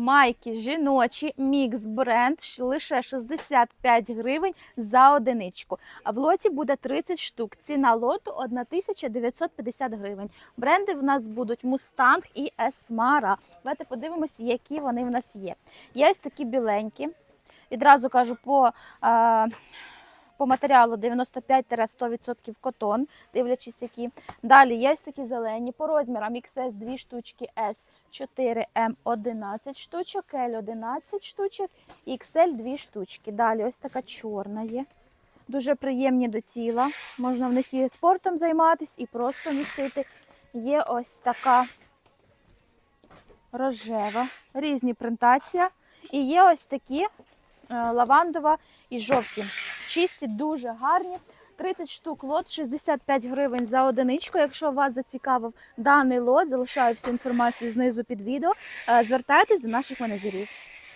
Майки жіночі, мікс бренд лише 65 гривень за одиничку. А в лоті буде 30 штук. Ціна лоту 1950 гривень. Бренди в нас будуть Мустанг і Есмара. Давайте подивимося, які вони в нас є. Є ось такі біленькі. Відразу кажу по. А, по матеріалу 95-100% котон, дивлячись які. Далі є такі зелені по розмірам XS 2 штучки, S 4 M 11 штучок, L 11 штучок, XL 2 штучки. Далі ось така чорна є. Дуже приємні до тіла. Можна в них і спортом займатися, і просто носити. Є ось така рожева, різні принтація. І є ось такі лавандова і жовті. Чисті, дуже гарні. 30 штук лот, 65 гривень за одиничку. Якщо вас зацікавив даний лот, залишаю всю інформацію знизу під відео. Е, Звертайтесь до наших менеджерів.